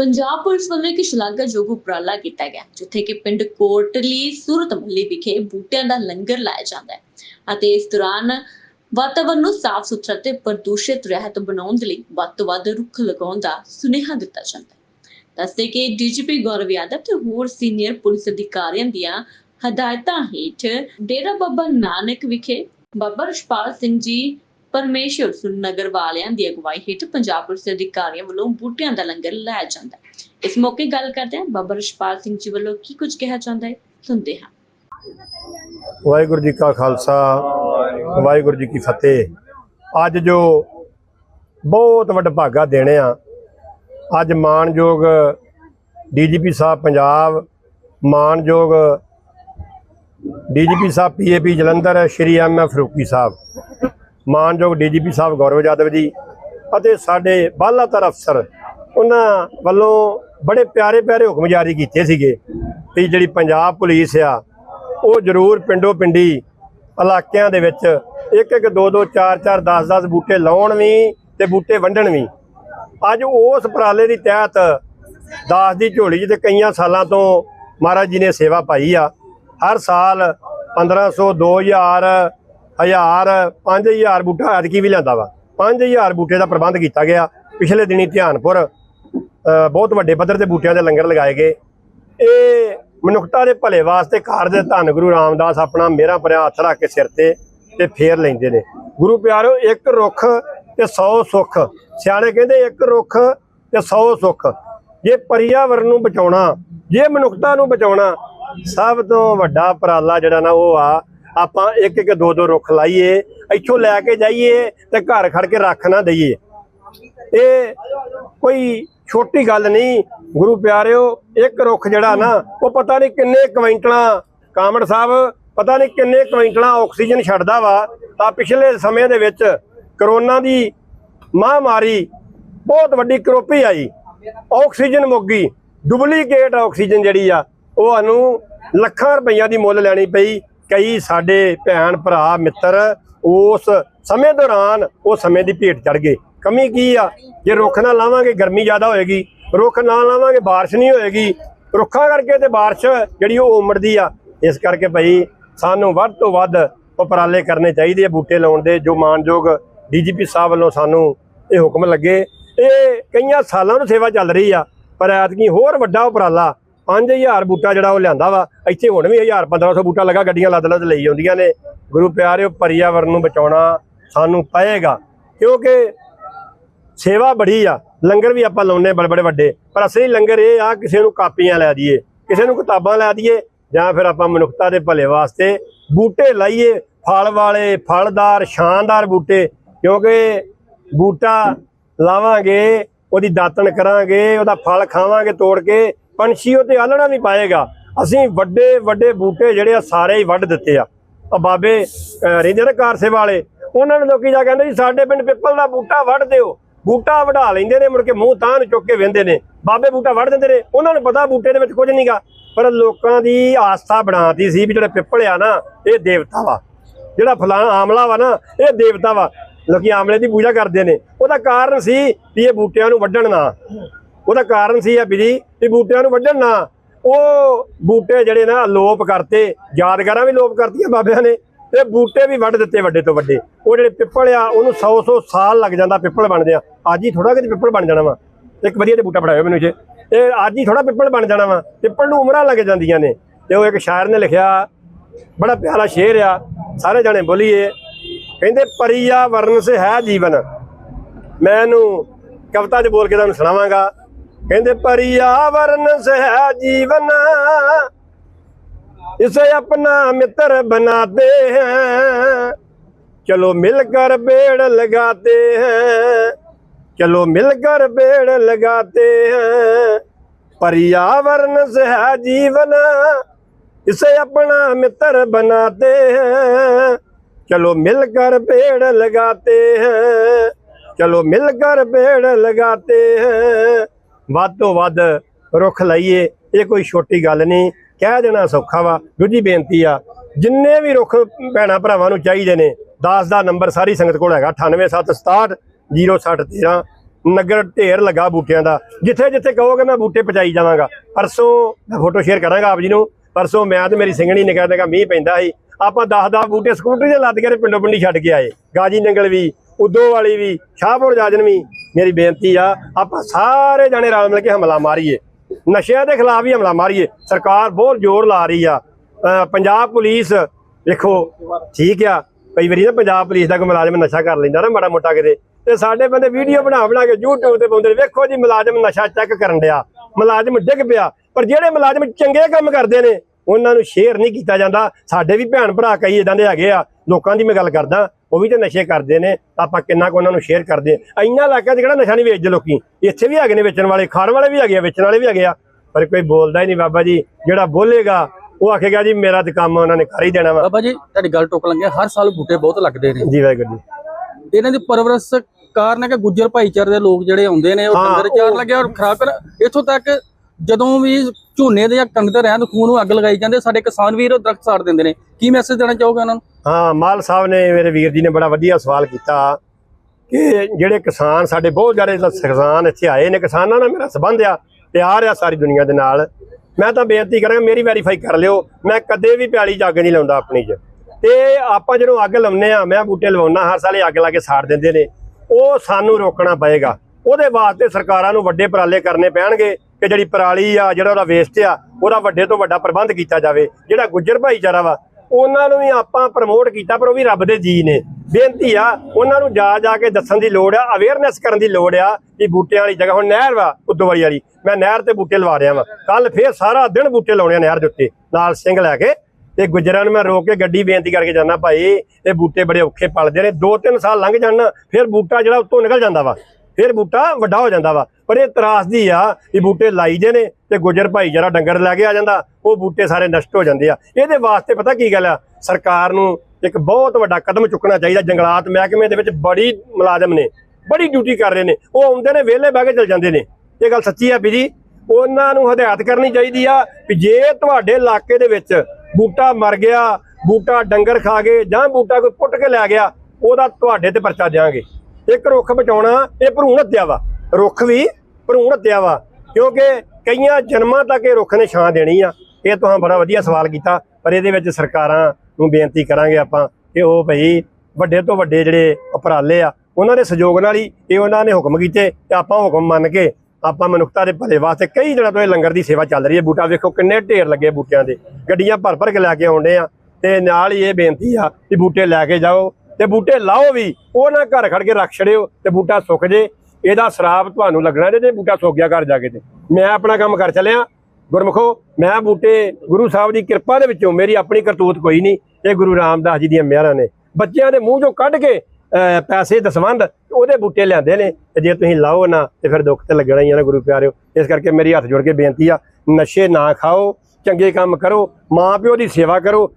Punjab police ਵੱਲੋਂ ਇੱਕ ਸ਼ਲਾਘਾਯੋਗ ਉਪਰਾਲਾ ਕੀਤਾ ਗਿਆ, ਜਿੱਥੇ ਕਿ ਪਿੰਡ ਕੋਟਲੀ ਸੂਰਤ ਮੱਲੀ ਵਿਖੇ ਬੂਟਿਆਂ ਦਾ ਲੰਗਰ ਲਾਇਆ ਜਾਂਦਾ ਹੈ ਅਤੇ ਇਸ ਦੌਰਾਨ ਵਾਤਾਵਰਣ ਨੂੰ ਸਾਫ਼ ਸੁਥਰਾ ਤੇ ਪ੍ਰਦੂਸ਼ਿਤ ਰਹਿਤ ਬਣਾਉਣ ਦੇ ਲਈ ਵੱਧ ਤੋਂ ਵੱਧ ਰੁੱਖ ਲਗਾਉਣ ਦਾ ਸੁਨੇਹਾ ਦਿੱਤਾ ਜਾਂਦਾ ਹੈ। ਦੱਸਦੇ ਕਿ ਡੀਜੀਪੀ ਗੌਰਵ ਯਾਦਵ ਤੇ ਹੋਰ ਸੀਨੀਅਰ ਪੁਲਿਸ ਅਧਿਕਾਰੀਆਂ ਦੀਆਂ ਹਦਾਇਤਾਂ ਹੇਠ ਡੇਰਾ ਬਾਬਾ ਨਾਨਕ ਵਿਖੇ ਬਾਬਾ ਰਸ਼ਪਾਲ ਸਿੰਘ ਜੀ ਪਰਮੇਸ਼ਵਰ ਨਗਰ ਵਾਲਿਆਂ ਦੀ ਅਗਵਾਈ ਹੇਠ ਪੰਜਾਬ ਪੁਲਿਸ ਦੇ ਅਧਿਕਾਰੀਆਂ ਵੱਲੋਂ ਬੂਟਿਆਂ ਦਾ ਲੰਗਰ ਲਾਇਆ ਜਾਂਦਾ ਹੈ। ਇਸ ਮੌਕੇ ਗੱਲ ਕਰਦੇ ਹਾਂ ਬਾਬਾ ਰਸ਼ਪਾਲ ਸਿੰਘ ਜੀ ਵੱਲੋਂ ਕੀ ਕੁਝ ਕਿਹਾ ਜਾਂਦਾ ਹੈ, ਸੁਣਦੇ ਹਾਂ। ਵਾਹਿਗੁਰੂ ਜੀ ਕਾ ਖਾਲਸਾ, ਵਾਹਿਗੁਰੂ ਜੀ ਕੀ ਫਤਿਹ। ਅੱਜ ਜੋ ਬਹੁਤ ਵੱਡਾ ਭਾਗਾ ਦੇਣੇ ਆ, ਅੱਜ ਮਾਨਯੋਗ ਡੀਜੀਪੀ ਸਾਹਿਬ ਪੰਜਾਬ, ਮਾਨਯੋਗ ਡੀਜੀਪੀ ਸਾਹਿਬ PAP Jalandhar, Shri M F Farooqui ਸਾਹਿਬ। ਮਾਨਯੋਗ ਡੀਜੀਪੀ ਸਾਹਿਬ ਗੌਰਵ ਯਾਦਵ ਜੀ ਅਤੇ ਸਾਡੇ ਬਾਲਾਤਰ ਅਫਸਰ, ਉਹਨਾਂ ਵੱਲੋਂ ਬੜੇ ਪਿਆਰੇ ਪਿਆਰੇ ਹੁਕਮ ਜਾਰੀ ਕੀਤੇ ਸੀਗੇ ਵੀ ਜਿਹੜੀ ਪੰਜਾਬ ਪੁਲਿਸ ਆ, ਉਹ ਜ਼ਰੂਰ ਪਿੰਡੋ ਪਿੰਡੀ ਇਲਾਕਿਆਂ ਦੇ ਵਿੱਚ ਇੱਕ ਇੱਕ ਦੋ ਦੋ ਚਾਰ ਚਾਰ 10 10 ਬੂਟੇ ਲਾਉਣ ਵੀ ਤੇ ਬੂਟੇ ਵੰਡਣ ਵੀ। ਅੱਜ ਉਸ ਉਪਰਾਲੇ ਦੀ ਤਹਿਤ ਦਾਸ ਦੀ ਝੋਲੀ 'ਚ ਤੇ ਕਈਆਂ ਸਾਲਾਂ ਤੋਂ ਮਹਾਰਾਜ ਜੀ ਨੇ ਸੇਵਾ ਪਾਈ ਆ, ਹਰ ਸਾਲ 1500 2000 1000 5000 ਬੂਟਾ ਐਤਕੀ ਵੀ ਲਿਆਂਦਾ ਵਾ। 5000 ਬੂਟੇ ਦਾ ਪ੍ਰਬੰਧ ਕੀਤਾ ਗਿਆ। ਪਿਛਲੇ ਦਿਨੀ ਧਿਆਨਪੁਰ ਬਹੁਤ ਵੱਡੇ ਪੱਧਰ ਤੇ ਬੂਟਿਆਂ ਦੇ ਲੰਗਰ ਲਗਾਏ ਗਏ। ਇਹ ਮਨੁੱਖਤਾ ਦੇ ਭਲੇ ਵਾਸਤੇ ਕਾਰਜ ਧੰਨ ਗੁਰੂ ਰਾਮਦਾਸ ਆਪਣਾ ਮੇਰਾ ਭਰਿਆ ਹੱਥ ਰੱਖ ਕੇ ਸਿਰ ਤੇ ਤੇ ਫੇਰ ਲੈਂਦੇ ਨੇ। ਗੁਰੂ ਪਿਆਰਿਓ ਇੱਕ ਰੁੱਖ ਤੇ 100 ਸੁੱਖ। ਸਿਆਣੇ ਕਹਿੰਦੇ ਇੱਕ ਰੁੱਖ ਤੇ 100 ਸੁੱਖ। ਜੇ ਪਰਿਆਵਰਨ ਨੂੰ ਬਚਾਉਣਾ, ਜੇ ਮਨੁੱਖਤਾ ਨੂੰ ਬਚਾਉਣਾ, ਸਭ ਤੋਂ ਵੱਡਾ ਉਪਰਾਲਾ ਜਿਹੜਾ ਨਾ ਉਹ ਆ ਆਪਾਂ ਇੱਕ ਇੱਕ ਦੋ ਦੋ ਰੁੱਖ ਲਾਈਏ, ਇੱਥੋਂ ਲੈ ਕੇ ਜਾਈਏ ਤੇ ਘਰ ਖੜ ਕੇ ਰੱਖ ਨਾ ਦਈਏ। ਇਹ ਕੋਈ ਛੋਟੀ ਗੱਲ ਨਹੀਂ, ਗੁਰੂ ਪਿਆਰਿਓ, ਇੱਕ ਰੁੱਖ ਜਿਹੜਾ ਨਾ, ਉਹ ਪਤਾ ਨਹੀਂ ਕਿੰਨੇ ਕੁਇੰਟਲਾਂ, ਕਾਮੜ ਸਾਹਿਬ, ਪਤਾ ਨਹੀਂ ਕਿੰਨੇ ਕੁਇੰਟਲਾਂ ਆਕਸੀਜਨ ਛੱਡਦਾ ਵਾ, ਤਾਂ ਪਿਛਲੇ ਸਮੇਂ ਦੇ ਵਿੱਚ ਕਰੋਨਾ ਦੀ ਮਹਾਮਾਰੀ ਬਹੁਤ ਵੱਡੀ ਕਰੋਪੀ ਆਈ। ਆਕਸੀਜਨ ਮੁੱਕ ਗਈ, ਡੁਪਲੀਕੇਟ ਆਕਸੀਜਨ ਜਿਹੜੀ ਆ, ਉਹ ਸਾਨੂੰ ਲੱਖਾਂ ਰੁਪਈਆ ਦੀ ਮੁੱਲ ਲੈਣੀ ਪਈ। ਕਈ ਸਾਡੇ ਭੈਣ ਭਰਾ, ਮਿੱਤਰ ਉਸ ਸਮੇਂ ਦੌਰਾਨ ਉਹ ਸਮੇਂ ਦੀ ਭੇਟ ਚੜ ਗਏ। ਕਮੀ ਕੀ ਆ? ਜੇ ਰੁੱਖ ਨਾ ਲਾਵਾਂਗੇ, ਗਰਮੀ ਜ਼ਿਆਦਾ ਹੋਏਗੀ। ਰੁੱਖ ਨਾ ਲਾਵਾਂਗੇ, ਬਾਰਿਸ਼ ਨਹੀਂ ਹੋਏਗੀ। ਰੁੱਖਾਂ ਕਰਕੇ ਤੇ ਬਾਰਿਸ਼ ਜਿਹੜੀ ਉਹ ਉਮੜਦੀ ਆ। ਇਸ ਕਰਕੇ ਭਾਈ ਸਾਨੂੰ ਵੱਧ ਤੋਂ ਵੱਧ ਉਪਰਾਲੇ ਕਰਨੇ ਚਾਹੀਦੇ ਆ, ਬੂਟੇ ਲਾਉਣ ਦੇ। ਜੋ ਮਾਨਯੋਗ ਡੀਜੀਪੀ ਸਾਹਿਬ ਵੱਲੋਂ ਸਾਨੂੰ ਇਹ ਹੁਕਮ ਲੱਗੇ। ਇਹ ਕਈਆਂ ਸਾਲਾਂ ਤੋਂ ਸੇਵਾ ਚੱਲ ਰਹੀ ਆ, ਪਰ ਐਤਕੀ ਹੋਰ ਵੱਡਾ ਉਪਰਾਲਾ 5000 ਬੂਟਾ ਜਿਹੜਾ ਉਹ ਲਿਆਂਦਾ ਵਾ। ਇੱਥੇ ਹੁਣ ਵੀ 1000 1500 ਬੂਟਾ ਲੱਗਾ, ਗੱਡੀਆਂ ਲੱਦ ਲੱਦ ਲਈ ਜਾਂਦੀਆਂ ਨੇ। ਗੁਰੂ ਪਿਆਰਿਓ, ਪਰਿਆਵਰਨ ਨੂੰ ਬਚਾਉਣਾ ਸਾਨੂੰ ਪਏਗਾ। ਕਿਉਂਕਿ ਸੇਵਾ ਬੜੀ ਆ, ਲੰਗਰ ਵੀ ਆਪਾਂ ਲਾਉਨੇ ਬੜੇ ਬੜੇ ਵੱਡੇ। ਪਰ ਅਸਲੀ ਲੰਗਰ ਇਹ ਆ, ਕਿਸੇ ਨੂੰ ਕਾਪੀਆਂ ਲੈ ਦਈਏ ਕਿਸੇ ਨੂੰ ਕਿਤਾਬਾਂ ਲੈ ਦਈਏ ਜਾਂ ਫਿਰ ਆਪਾਂ ਮਨੁੱਖਤਾ ਦੇ ਭਲੇ ਵਾਸਤੇ ਬੂਟੇ ਲਾਈਏ, ਫਲ ਵਾਲੇ, ਫਲਦਾਰ, ਸ਼ਾਨਦਾਰ ਬੂਟੇ। ਕਿਉਂਕਿ ਬੂਟਾ ਲਾਵਾਂਗੇ, ਉਹਦੀ ਦਾਤਣ ਕਰਾਂਗੇ, ਉਹਦਾ ਫਲ ਖਾਵਾਂਗੇ, ਤੋੜ ਕੇ ਪੰਛੀ ਉਹ ਤੇ ਆਲਣਾ ਵੀ ਪਾਏਗਾ। ਅਸੀਂ ਵੱਡੇ ਵੱਡੇ ਬੂਟੇ ਜਿਹੜੇ ਆ, ਸਾਰੇ ਹੀ ਵੱਢ ਦਿੱਤੇ ਆ। ਆ ਬਾਬੇ, ਅਹ ਕਾਰ ਨੇ ਵਾਲੇ, ਉਹਨਾਂ ਨੂੰ ਲੋਕੀ ਜਾ ਕਹਿੰਦੇ ਜੀ, ਸਾਡੇ ਪਿੰਡ ਪਿੱਪਲ ਦਾ ਬੂਟਾ ਵੱਢ ਦਿਓ। ਬੂਟਾ ਵਢਾ ਲੈਂਦੇ ਨੇ, ਮੁੜ ਕੇ ਮੂੰਹ ਤਾਂ ਨੂੰ ਚੁੱਕ ਕੇ ਵੇਂਦੇ ਨੇ। ਬਾਬੇ ਬੂਟਾ ਵੱਢ ਦਿੰਦੇ ਨੇ। ਉਹਨਾਂ ਨੂੰ ਪਤਾ ਬੂਟੇ ਦੇ ਵਿੱਚ ਕੁਝ ਨਹੀਂਗਾ ਪਰ ਲੋਕਾਂ ਦੀ ਆਸਥਾ ਬਣਾਤੀ ਸੀ ਵੀ ਜਿਹੜਾ ਪਿੱਪਲ ਆ ਨਾ, ਇਹ ਦੇਵਤਾ ਵਾ। ਜਿਹੜਾ ਫਲਾਂ ਆਮਲਾ ਵਾ ਨਾ, ਇਹ ਦੇਵਤਾ ਵਾ। ਲੋਕੀ ਆਮਲੇ ਦੀ ਪੂਜਾ ਕਰਦੇ ਨੇ। ਉਹਦਾ ਕਾਰਨ ਸੀ ਵੀ ਇਹ ਬੂਟਿਆਂ ਨੂੰ ਵੱਢਣ ਨਾ। ਉਹਦਾ ਕਾਰਨ ਸੀ ਆ ਵੀ ਵੀ ਬੂਟਿਆਂ ਨੂੰ ਵੱਢਣ ਨਾ। ਉਹ ਬੂਟੇ ਜਿਹੜੇ ਨਾ ਲੋਪ ਕਰਤੇ, ਯਾਦਗਾਰਾਂ ਵੀ ਲੋਪ ਕਰਤੀਆਂ ਬਾਬਿਆਂ ਨੇ ਤੇ ਬੂਟੇ ਵੀ ਵੱਢ ਦਿੱਤੇ ਵੱਡੇ ਤੋਂ ਵੱਡੇ। ਉਹ ਜਿਹੜੇ ਪਿੱਪਲ ਆ, ਉਹਨੂੰ 100 100 ਸਾਲ ਲੱਗ ਜਾਂਦਾ ਪਿੱਪਲ ਬਣਦੇ ਆ ਅੱਜ ਹੀ ਥੋੜਾ ਕਿ ਪਿੱਪਲ ਬਣ ਜਾਣਾ ਵਾ। ਇੱਕ ਵਧੀਆ ਜਿਹਾ ਬੂਟਾ ਬਣਾਇਓ ਮੈਨੂੰ ਜੇ। ਇਹ ਅੱਜ ਹੀ ਥੋੜਾ ਪਿੱਪਲ ਬਣ ਜਾਣਾ ਵਾ। ਪਿੱਪਲ ਨੂੰ ਉਮਰਾਂ ਲੱਗ ਜਾਂਦੀਆਂ ਨੇ। ਤੇ ਉਹ ਇੱਕ ਸ਼ਾਇਰ ਨੇ ਲਿਖਿਆ, ਬੜਾ ਪਿਆਰਾ ਸ਼ੇਰ ਆ, ਸਾਰੇ ਜਾਣੇ ਬੋਲੀਏ। ਕਹਿੰਦੇ, ਪਰਿਆ ਵਰਨ ਸੇ ਹੈ ਜੀਵਨ। ਮੈਂ ਇਹਨੂੰ ਕਵਿਤਾ 'ਚ ਬੋਲ ਕੇ ਤੁਹਾਨੂੰ ਸੁਣਾਵਾਂਗਾ। ਕਹਿੰਦੇ ਪਰਿਆਵਰਨ ਸੇ ਹੈ ਜੀਵਨ इसे अपना मित्र बनाते हैं चलो मिलकर पेड़ लगाते हैं चलो मिलकर पेड़ लगाते हैं पर्यावरण से है जीवन इसे अपना मित्र बनाते हैं चलो मिलकर पेड़ लगाते हैं चलो मिलकर पेड़ लगाते हैं ਵੱਧ ਤੋਂ ਵੱਧ ਰੁੱਖ ਲਾਈਏ, ਇਹ ਕੋਈ ਛੋਟੀ ਗੱਲ ਨਹੀਂ। ਕਹਿ ਦੇਣਾ ਸੌਖਾ ਵਾ। ਦੂਜੀ ਬੇਨਤੀ ਆ, ਜਿੰਨੇ ਵੀ ਰੁੱਖ ਭੈਣਾ ਭਰਾਵਾਂ ਨੂੰ ਚਾਹੀਦੇ ਨੇ 10 ਦਾ ਨੰਬਰ ਸਾਰੀ ਸੰਗਤ ਕੋਲ ਹੈਗਾ 98767 0613 ਨਗਰ ਢੇਰ ਲੱਗਾ ਬੂਟਿਆਂ ਦਾ। ਜਿੱਥੇ ਜਿੱਥੇ ਕਹੋਗੇ ਮੈਂ ਬੂਟੇ ਪਹੁੰਚਾਈ ਜਾਵਾਂਗਾ। ਪਰਸੋਂ ਮੈਂ ਫੋਟੋ ਸ਼ੇਅਰ ਕਰਾਂਗਾ ਆਪ ਜੀ ਨੂੰ। ਪਰਸੋਂ ਮੈਂ ਤੇ ਮੇਰੀ ਸਿੰਘਣੀ ਨੇ ਕਹਿੰਦਾ ਮੀਂਹ ਪੈਂਦਾ ਸੀ। ਆਪਾਂ 10-10 ਬੂਟੇ ਸਕੂਟਰੀ ਤੇ ਲੱਦ ਕੇ ਪਿੰਡੋਂ ਪਿੰਡੀ ਛੱਡ ਕੇ ਆਏ। ਗਾਜੀ ਨੰਗਲ ਵੀ, ਉਦੋਂ ਵਾਲੀ ਵੀ, ਸ਼ਾਹਪੁਰ ਜਾਜਨ ਵੀ। ਮੇਰੀ ਬੇਨਤੀ ਆ, ਆਪਾਂ ਸਾਰੇ ਜਾਣੇ ਰਲ ਮਿਲ ਕੇ ਹਮਲਾ ਮਾਰੀਏ। ਨਸ਼ਿਆਂ ਦੇ ਖਿਲਾਫ ਹੀ ਹਮਲਾ ਮਾਰੀਏ। ਸਰਕਾਰ ਬਹੁਤ ਜ਼ੋਰ ਲਾ ਰਹੀ ਆ। ਪੰਜਾਬ ਪੁਲਿਸ, ਵੇਖੋ, ਠੀਕ ਆ। ਕਈ ਵਾਰੀ ਨਾ ਪੰਜਾਬ ਪੁਲਿਸ ਦਾ ਕੋਈ ਮੁਲਾਜ਼ਮ ਨਸ਼ਾ ਕਰ ਲੈਂਦਾ ਨਾ ਮਾੜਾ ਮੋਟਾ ਕਿਤੇ। ਤੇ ਸਾਡੇ ਬੰਦੇ ਵੀਡੀਓ ਬਣਾ ਬਣਾ ਕੇ YouTube ਤੇ ਪਾਉਂਦੇ ਵੇਖੋ ਜੀ, ਮੁਲਾਜ਼ਮ ਨਸ਼ਾ ਚੈੱਕ ਕਰਨ ਡਿਆ। ਮੁਲਾਜ਼ਮ ਡਿੱਗ ਪਿਆ। ਪਰ ਜਿਹੜੇ ਮੁਲਾਜ਼ਮ ਚੰਗੇ ਕੰਮ ਕਰਦੇ ਨੇ, ਉਹਨਾਂ ਨੂੰ ਸ਼ੇਅਰ ਨਹੀਂ ਕੀਤਾ ਜਾਂਦਾ। ਸਾਡੇ ਵੀ ਭੈਣ ਭਰਾ ਕਈ ਇਦਾਂ ਦੇ ਹੈਗੇ ਆ। ਲੋਕਾਂ ਦੀ ਮੈਂ ਗੱਲ ਕਰਦਾ। ਉਹ ਵੀ ਤੇ ਨਸ਼ੇ ਕਰਦੇ ਨੇ ਆਪਾਂ ਕਿੰਨਾ ਕੁ ਉਹਨਾਂ ਨੂੰ ਸ਼ੇਅਰ ਕਰਦੇ ਆ ਇੰਨਾ ਇਲਾਕਿਆਂ 'ਚ ਕਿਹੜਾ ਨਸ਼ਾ ਨਹੀਂ ਵੇਚਦੇ ਲੋਕੀ ਇੱਥੇ ਵੀ ਹੈਗੇ ਨੇ ਵੇਚਣ ਵਾਲੇ ਖਾਣ ਵਾਲੇ ਵੀ ਹੈਗੇ ਆ ਵੇਚਣ ਵਾਲੇ ਵੀ ਹੈਗੇ ਆ ਪਰ ਕੋਈ ਬੋਲਦਾ ਹੀ ਨਹੀਂ ਬਾਬਾ ਜੀ ਜਿਹੜਾ ਬੋਲੇਗਾ ਉਹ ਆਖੇਗਾ ਜੀ ਮੇਰਾ ਤੇ ਕੰਮ ਉਹਨਾਂ ਨੇ ਕਰ ਹੀ ਦੇਣਾ ਵਾ। ਬਾਬਾ ਜੀ ਤੁਹਾਡੀ ਗੱਲ ਟੋਕ ਲੰਗੇ ਹਰ ਸਾਲ ਬੂਟੇ ਬਹੁਤ ਲੱਗਦੇ ਨੇ। ਜੀ ਵਾਹਿਗੁਰੂ ਜੀ। ਇਹਨਾਂ ਦੀ ਪਰਵਰਿਸ਼ ਕਾਰਨ ਹੈ ਕਿ ਗੁੱਜਰ ਭਾਈਚਾਰੇ ਦੇ ਲੋਕ ਜਿਹੜੇ ਆਉਂਦੇ ਨੇ ਉਹ ਡੰਗਰ ਚਾਰ ਲੱਗੇ ਔਰ ਖਰਾਬ ਕਰ ਇੱਥੋਂ ਤੱਕ ਜਦੋਂ ਵੀ ਝੋਨੇ ਦੇ ਜਾਂ ਕਣਕ ਦੇ ਰਹਿੰਦ ਖੂਨ ਨੂੰ ਅੱਗ ਲਗਾਈ ਜਾਂਦੇ ਸਾਡੇ ਕਿਸਾਨ ਵੀਰ ਉਹ ਦਰਖਤ ਸਾੜ ਦਿੰਦੇ ਨੇ। ਕੀ ਮੈਸੇਜ ਦੇਣਾ ਚਾਹੋਗੇ ਉਹਨਾਂ ਨੂੰ? ਹਾਂ, ਮਾਲ ਸਾਹਿਬ ਨੇ, ਮੇਰੇ ਵੀਰ ਜੀ ਨੇ ਬੜਾ ਵਧੀਆ ਸਵਾਲ ਕੀਤਾ ਕਿ ਜਿਹੜੇ ਕਿਸਾਨ ਸਾਡੇ ਬਹੁਤ ਜ਼ਿਆਦਾ ਕਿਸਾਨ ਇੱਥੇ ਆਏ ਨੇ, ਕਿਸਾਨਾਂ ਨਾਲ ਮੇਰਾ ਸੰਬੰਧ ਆ, ਪਿਆਰ ਆ ਸਾਰੀ ਦੁਨੀਆ ਦੇ ਨਾਲ। ਮੈਂ ਤਾਂ ਬੇਨਤੀ ਕਰਾਂਗਾ, ਮੇਰੀ ਵੈਰੀਫਾਈ ਕਰ ਲਿਓ, ਮੈਂ ਕਦੇ ਵੀ ਪਿਆਲੀ 'ਚ ਅੱਗ ਨਹੀਂ ਲਾਉਂਦਾ ਆਪਣੀ 'ਚ। ਤੇ ਆਪਾਂ ਜਦੋਂ ਅੱਗ ਲਾਉਂਦੇ ਆ ਮੈਂ ਬੂਟੇ ਲਵਾਉਣਾ ਹਰ ਸਾਲ ਇਹ ਅੱਗ ਲਾ ਕੇ ਸਾੜ ਦਿੰਦੇ ਨੇ। ਉਹ ਸਾਨੂੰ ਰੋਕਣਾ ਪਏਗਾ। ਉਹਦੇ ਵਾਸਤੇ ਸਰਕਾਰਾਂ ਨੂੰ ਵੱਡੇ ਉਪਰਾਲੇ ਕਰਨੇ ਪੈਣਗੇ। ਕਿ ਜਿਹੜੀ ਪਰਾਲੀ ਆ, ਜਿਹੜਾ ਉਹਦਾ ਵੇਸਟ ਆ, ਉਹਦਾ ਵੱਡੇ ਤੋਂ ਵੱਡਾ ਪ੍ਰਬੰਧ ਕੀਤਾ ਜਾਵੇ। ਜਿਹੜਾ ਗੁੱਜਰ ਭਾਈਚਾਰਾ ਵਾ, ਉਹਨਾਂ ਨੂੰ ਵੀ ਆਪਾਂ ਪ੍ਰਮੋਟ ਕੀਤਾ, ਪਰ ਉਹ ਵੀ ਰੱਬ ਦੇ ਜੀ ਨੇ। ਬੇਨਤੀ ਆ, ਉਹਨਾਂ ਨੂੰ ਜਾ ਜਾ ਕੇ ਦੱਸਣ ਦੀ ਲੋੜ ਆ ਅਵੇਅਰਨੈਸ ਕਰਨ ਦੀ ਲੋੜ ਆ ਕਿ ਬੂਟਿਆਂ ਵਾਲੀ ਜਗ੍ਹਾ, ਹੁਣ ਨਹਿਰ ਵਾ, ਉਦੋਵਾਲੀ ਵਾਲੀ, ਮੈਂ ਨਹਿਰ ਤੇ ਬੂਟੇ ਲਵਾ ਰਿਹਾ ਵਾਂ। ਕੱਲ ਫੇਰ ਸਾਰਾ ਦਿਨ ਬੂਟੇ ਲਾਉਣੇ ਆ ਨਹਿਰ ਦੇ ਉੱਤੇ ਲਾਲ ਸਿੰਘ ਲੈ ਕੇ, ਤੇ ਗੁੱਜਰਾਂ ਨੂੰ ਮੈਂ ਰੋਕ ਕੇ ਗੱਡੀ ਬੇਨਤੀ ਕਰਕੇ ਜਾਂਦਾ, ਭਾਈ, ਇਹ ਬੂਟੇ ਬੜੇ ਔਖੇ ਪਲਦੇ ਨੇ 2-3 ਸਾਲ ਲੰਘ ਜਾਣ, ਫਿਰ ਬੂਟਾ ਜਿਹੜਾ ਉੱਤੋਂ ਨਿਕਲ ਜਾਂਦਾ ਵਾ। ਫਿਰ ਬੂਟਾ ਵੱਡਾ ਹੋ ਜਾਂਦਾ ਵਾ। ਪਰ ਇਹ ਤਰਾਸਦੀ ਆ ਵੀ ਬੂਟੇ ਲਾਈ ਲਾਈਦੇ ਨੇ ਤੇ ਗੁਜਰ ਭਾਈ ਜਰਾ ਡੰਗਰ ਲੈ ਕੇ ਆ ਜਾਂਦਾ, ਉਹ ਬੂਟੇ ਸਾਰੇ ਨਸ਼ਟ ਹੋ ਜਾਂਦੇ ਆ। ਇਹਦੇ ਵਾਸਤੇ ਪਤਾ ਕੀ ਗੱਲ ਆ? ਸਰਕਾਰ ਨੂੰ ਇੱਕ ਬਹੁਤ ਵੱਡਾ ਕਦਮ ਚੁੱਕਣਾ ਚਾਹੀਦਾ। ਜੰਗਲਾਤ ਮਹਿਕਮੇ ਦੇ ਵਿੱਚ ਬੜੀ ਮੁਲਾਜ਼ਮ ਨੇ, ਬੜੀ ਡਿਊਟੀ ਕਰ ਰਹੇ ਨੇ। ਉਹ ਆਉਂਦੇ ਨੇ, ਵਿਹਲੇ ਬਹਿ ਕੇ ਚਲ ਜਾਂਦੇ ਨੇ। ਇਹ ਗੱਲ ਸੱਚੀ ਆ ਵੀ ਜੀ ਉਹਨਾਂ ਨੂੰ ਹਦਾਇਤ ਕਰਨੀ ਚਾਹੀਦੀ ਆ ਕਿ ਜੇ ਤੁਹਾਡੇ ਇਲਾਕੇ ਦੇ ਵਿੱਚ ਬੂਟਾ ਮਰ ਗਿਆ, ਬੂਟਾ ਡੰਗਰ ਖਾ ਗਏ ਜਾਂ ਬੂਟਾ ਕੋਈ ਪੁੱਟ ਕੇ ਲੈ ਗਿਆ, ਉਹਦਾ ਤੁਹਾਡੇ ਤੇ ਪਰਚਾ ਦਿਆਂਗੇ। ਇੱਕ ਰੁੱਖ ਬਚਾਉਣਾ, ਇਹ ਭਰੂਣ ਹੱਤਿਆ ਵਾ। ਰੁੱਖ ਵੀ ਭਰੂਣ ਹੱਤਿਆ ਵਾ, ਕਿਉਂਕਿ ਕਈਆਂ ਜਨਮਾਂ ਤੱਕ ਇਹ ਰੁੱਖ ਨੇ ਛਾਂ ਦੇਣੀ ਆ। ਇਹ ਤੁਸੀਂ ਬੜਾ ਵਧੀਆ ਸਵਾਲ ਕੀਤਾ, ਪਰ ਇਹਦੇ ਵਿੱਚ ਸਰਕਾਰਾਂ ਨੂੰ ਬੇਨਤੀ ਕਰਾਂਗੇ ਆਪਾਂ ਕਿ ਉਹ ਭਈ ਵੱਡੇ ਤੋਂ ਵੱਡੇ ਜਿਹੜੇ ਉਪਰਾਲੇ ਆ, ਉਹਨਾਂ ਦੇ ਸਹਿਯੋਗ ਨਾਲ ਹੀ ਇਹ ਉਹਨਾਂ ਨੇ ਹੁਕਮ ਕੀਤੇ ਤੇ ਆਪਾਂ ਹੁਕਮ ਮੰਨ ਕੇ ਆਪਾਂ ਮਨੁੱਖਤਾ ਦੇ ਭਲੇ ਵਾਸਤੇ ਕਈ ਦਿਨਾਂ ਤੋਂ ਇਹ ਲੰਗਰ ਦੀ ਸੇਵਾ ਚੱਲ ਰਹੀ ਹੈ। ਬੂਟਾ ਵੇਖੋ ਕਿੰਨੇ ਢੇਰ ਲੱਗੇ ਬੂਟਿਆਂ ਦੇ। ਗੱਡੀਆਂ ਭਰ ਭਰ ਕੇ ਲੈ ਕੇ ਆਉਂਦੇ ਆ ਤੇ ਨਾਲ ਹੀ ਇਹ ਬੇਨਤੀ ਆ ਕਿ ਬੂਟੇ ਲੈ ਕੇ ਜਾਓ। ਤੇ ਬੂਟੇ ਲਾਓ ਵੀ, ਉਹ ਨਾ ਘਰ ਖੜ ਕੇ ਰੱਖ ਛੜਿਓ ਤੇ ਬੂਟਾ ਸੁੱਕ ਜੇ। ਇਹਦਾ ਸ਼ਰਾਪ ਤੁਹਾਨੂੰ ਲੱਗਣਾ ਜੇ ਬੂਟਾ ਸੁੱਕ ਗਿਆ ਘਰ ਜਾ ਕੇ ਤੇ। ਮੈਂ ਆਪਣਾ ਕੰਮ ਕਰ ਚੱਲਿਆ। ਗੁਰਮਖੋ, ਮੈਂ ਬੂਟੇ, ਗੁਰੂ ਸਾਹਿਬ ਦੀ ਕਿਰਪਾ ਦੇ ਵਿੱਚੋਂ ਮੇਰੀ ਆਪਣੀ ਕਰਤੂਤ ਕੋਈ ਨਹੀਂ। ਇਹ ਗੁਰੂ ਰਾਮਦਾਸ ਜੀ ਦੀਆਂ ਮਿਹਰਾਂ ਨੇ। ਬੱਚਿਆਂ ਦੇ ਮੂੰਹ ਚੋਂ ਕੱਢ ਕੇ ਪੈਸੇ ਦਸਵੰਦ ਉਹਦੇ ਬੂਟੇ ਲਿਆਂਦੇ ਨੇ। ਤੇ ਜੇ ਤੁਸੀਂ ਲਾਓ ਨਾ, ਤੇ ਫਿਰ ਦੁੱਖ ਤੇ ਲੱਗਣਾ ਹੀ ਆ ਨਾ ਗੁਰੂ ਪਿਆਰਿਓ। ਇਸ ਕਰਕੇ ਮੇਰੀ ਹੱਥ ਜੋੜ ਕੇ ਬੇਨਤੀ ਆ, ਨਸ਼ੇ ਨਾ ਖਾਓ, ਚੰਗੇ ਕੰਮ ਕਰੋ ਮਾਂ ਪਿਓ ਦੀ ਸੇਵਾ ਕਰੋ